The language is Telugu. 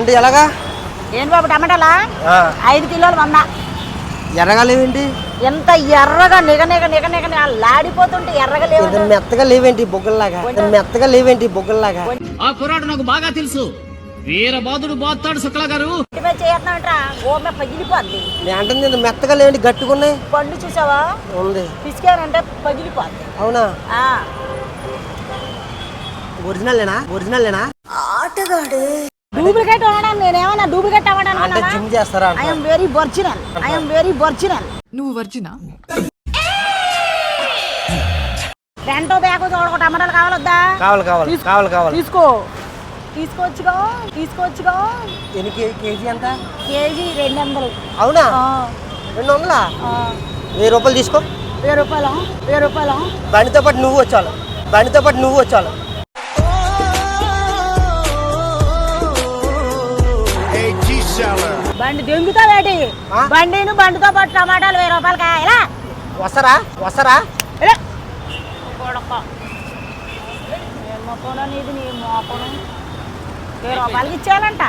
అంటే ఎలాగా? ఏం బాబు టమాటాలా? ఆ, ఐదు కిలోలు వంద. ఎర్రగా లేవేంటి ఎంత ఎర్రగా నిగ నిగ నిగ నిగ లాడిపోతుంటే ఎర్రగా లేవు మెత్తగా లేవేంటి బొగ్గల్లాగా? మెత్తగా లేవేంటి బొగ్గల్లాగా? ఆ కుర్రాడు నాకు బాగా తెలుసు. వీరబాదుడు బాస్తాడు శుక్లా గారు. చేయొద్దంటరా గోమె పగిలిపోద్ది. నేను అంటుంది మెత్తగా లేవేంటి గట్టుకున్నాయి పండు చూసావా? ఉంది. పిసికారంటే పగిలిపోద్ది. అవునా? ఆ. ఒరిజినల్లేనా? ఒరిజినల్లేనా? డూప్లికేట్ అనడం నేనేమన్నా డూప్లికేట్ అవ్వడం అంటే జిమ్ చేస్తారా I'm very original I'm very original నువ్వు వర్జినా రెంటో బ్యాగ్ చూడక టమాటాలు కావాలొద్దా? కావాలి కావాలి కావాలి కావాలి. తీసుకో. తీసుకోవచ్చుగా తీసుకోవచ్చుగా ఎన్ని కే- కేజీ ఎంత? కేజీ రెండు వందలు అవునా? ఆ, రెండు వందలా ఆ. వెయ్యి రూపాయలు తీసుకో. వెయ్యి రూపాయలు? వెయ్యి రూపాయలు? బండితో పాటు నువ్వు వచ్చాను బండితో పాటు నువ్వు వచ్చాను బండి దెంగుతా వేటి? బండిను బండితో పాటు టమాటాలు వెయ్యి రూపాయలు కాయలా. మొక్కను నీది నీ మోపను వెయ్యి రూపాయలకి ఇచ్చానంట